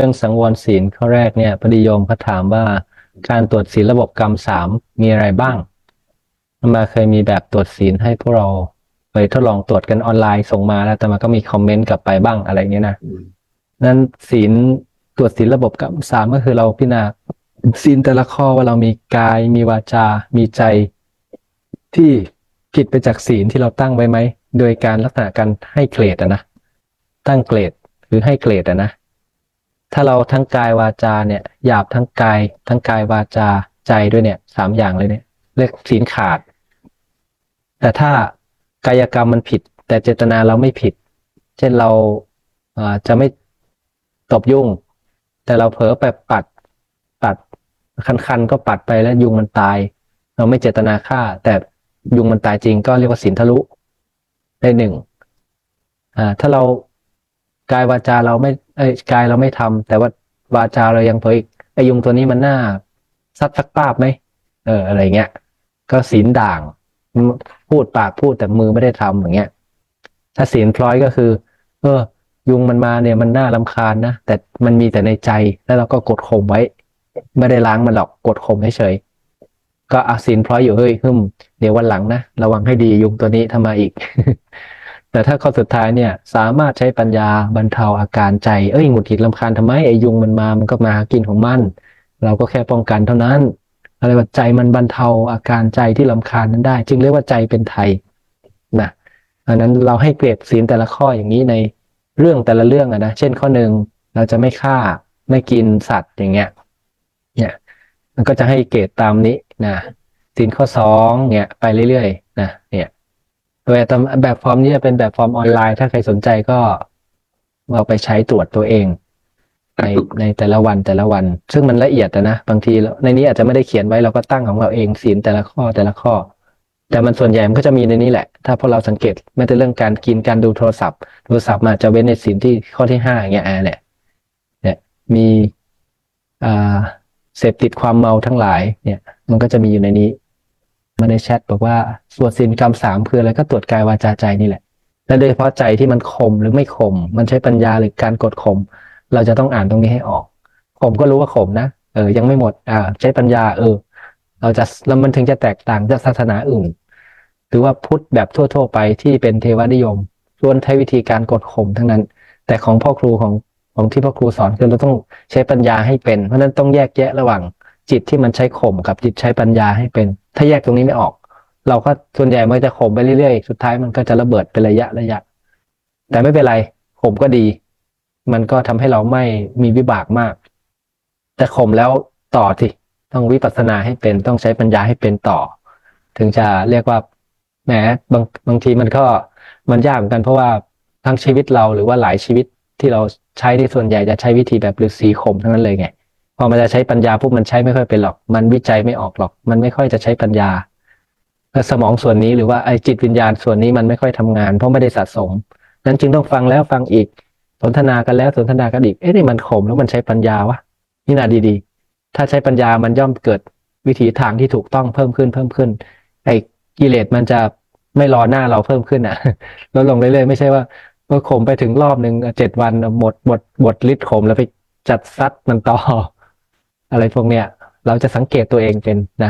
รื่องสังวรศีลข้อแรกเนี่ยพอดีโยมเขาถามว่าการตรวจศีลระบบกรรมสามมีอะไรบ้างอาตมาเคยมีแบบตรวจศีลให้พวกเราไปทดลองตรวจกันออนไลน์ส่งมาแล้ว แต่มาก็มีคอมเมนต์กลับไปบ้างอะไรเงี้ยนะอืมนั้นศีลตรวจศีลระบบกรรมสามก็คือเราพิจารณาศีลแต่ละข้อว่าเรามีกายมีวาจา มีใจที่ผิดไปจากศีลที่เราตั้งไว้ไหม โดยการลักษณะการให้เกรดอะนะ ตั้งเกรดหรือให้เกรดอะนะ ถ้าเราทั้งกายวาจาเนี่ยหยาบทั้งกาย ทั้งกายวาจาใจด้วยเนี่ยสามอย่างเลยเนี่ยเรียกศีลขาด แต่ถ้ากายกรรมมันผิด แต่เจตนาเราไม่ผิด เช่นเราเอ่อจะไม่ตบยุ่ง แต่เราเผลอไปปัดปัดคันๆก็ปัดไปแล้วยุงมันตาย เราไม่เจตนาฆ่า แต่ยุงมันตายจริงก็เรียกว่าศีลทะลุได้หนึ่งถ้าเรา กายวาจาเราไม่เอ้ยกายเราไม่ทำแต่ว่าวาจาเรายังเผยไอยุงตัวนี้มันน่าซัดสักปาบไหมเอออะไรเงี้ย ก็ศีลด่าง พูดปากพูดแต่มือไม่ได้ทำอย่างเงี้ย ถ้าศีลพลอยก็คือ เออ ยุงมันมาเนี่ยมันน่ารำคาญนะแต่มันมีแต่ในใจแล้วเราก็กดข่มไว้ ไม่ได้ล้างมันหรอกกดข่มเฉยๆก็อาศีลพลอยอยู่เฮ้ยหึมเดี๋ยววันหลังนะระวังให้ดียุงตัวนี้ทำมาอีก แต่ถ้าข้อสุดท้ายเนี่ยสามารถใช้ปัญญาบรรเทาอาการใจ เอ้ยหงุดหงิดลำคาญทำไมไอ้ยุงมันมามันก็มาหากินของมัน เราก็แค่ป้องกันเท่านั้นอะไรว่าใจมันบรรเทาอาการใจที่ลำคาญนั้นได้ จึงเรียกว่าใจเป็นไทยนะอันนั้นเราให้เกรดศีลแต่ละข้ออย่างนี้ในเรื่องแต่ละเรื่องอะนะเช่นข้อหนึ่งเราจะไม่ฆ่าไม่กินสัตว์อย่างเงี้ยเนี่ยมันก็จะให้เกรดตามนี้นะศีลข้อสองเนี่ยไปเรื่อยๆนะเนี่ย โดยตามแบบฟอร์มนี้จะเป็นแบบฟอร์มออนไลน์ ถ้าใครสนใจก็เอาไปใช้ตรวจตัวเอง ในในแต่ละวันแต่ละวัน ซึ่งมันละเอียดนะ บางทีในนี้อาจจะไม่ได้เขียนไว้เราก็ตั้งของเราเองศีลแต่ละข้อแต่ละข้อ แต่มันส่วนใหญ่มันก็จะมีในนี้แหละ ถ้าพวกเราสังเกตไม่แต่เรื่องการกินการดูโทรศัพท์ โทรศัพท์มันอาจจะเว้นในศีลที่ข้อที่ห้าอย่างเงี้ยอ่าเนี่ยเนี่ยมีอ่าเสพติดความเมาทั้งหลายเนี่ย มันก็จะมีอยู่ในนี้ มาในแชทบอกว่าสวดศีลกรรมสามคืออะไรก็ตรวจกายวาจาใจนี่แหละ และโดยเฉพาะใจที่มันข่มหรือไม่ข่มมันใช้ปัญญาหรือการกดข่มเราจะต้องอ่านตรงนี้ให้ออกข่มก็รู้ว่าข่มนะเออยังไม่หมดอ่าใช้ปัญญาเออ เราจะแล้วมันถึงจะแตกต่างจากศาสนาอื่น หรือว่าพุทธแบบทั่ว ๆ ไปที่เป็นเทวนิยมล้วนใช้วิธีการกดข่มทั้งนั้น แต่ของพ่อครูของของที่พ่อครูสอนคือเราต้องใช้ปัญญาให้เป็น เพราะฉะนั้นต้องแยกแยะระหว่างจิตที่มันใช้ข่มกับจิตใช้ปัญญาให้เป็น ถ้าแยกตรงนี้ไม่ออก เราก็ส่วนใหญ่มันจะข่มไปเรื่อยๆ สุดท้ายมันก็จะระเบิดเป็นระยะระยะ แต่ไม่เป็นไรข่มก็ดี มันก็ทำให้เราไม่มีวิบากมาก แต่ข่มแล้วต่อทีต้องวิปัสสนาให้เป็นต้องใช้ปัญญาให้เป็นต่อ ถึงจะเรียกว่าแหมบางบางทีมันก็มันยากเหมือนกันเพราะว่าทั้งชีวิตเราหรือว่าหลายชีวิตที่เราใช้ที่ส่วนใหญ่จะใช้วิธีแบบฤาษีข่มทั้งนั้นเลยไง พอมันจะใช้ปัญญาปุ๊บมันใช้ไม่ค่อยเป็นหรอก มันวิจัยไม่ออกหรอก มันไม่ค่อยจะใช้ปัญญาแล้วสมองส่วนนี้หรือว่าไอ้จิตวิญญาณส่วนนี้มันไม่ค่อยทำงาน เพราะไม่ได้สะสม นั้นจึงต้องฟังแล้วฟังอีก สนทนากันแล้วสนทนากันอีก เอ๊ะนี่มันขมแล้วมันใช้ปัญญาวะนี่นาดีๆ ถ้าใช้ปัญญามันย่อมเกิดวิถีทางที่ถูกต้องเพิ่มขึ้นเพิ่มขึ้น ไอ้กิเลสมันจะไม่รอหน้าเราเพิ่มขึ้นอะลดลงเรื่อยๆไม่ใช่ว่าเมื่อขมไปถึงรอบหนึ่งเจ็ดวันหมดหมดหมดฤทธิ์ขมแล้วไปจัดซัดมันต่อ อะไรพวกเนี้ยเราจะสังเกตตัวเองเป็นนะ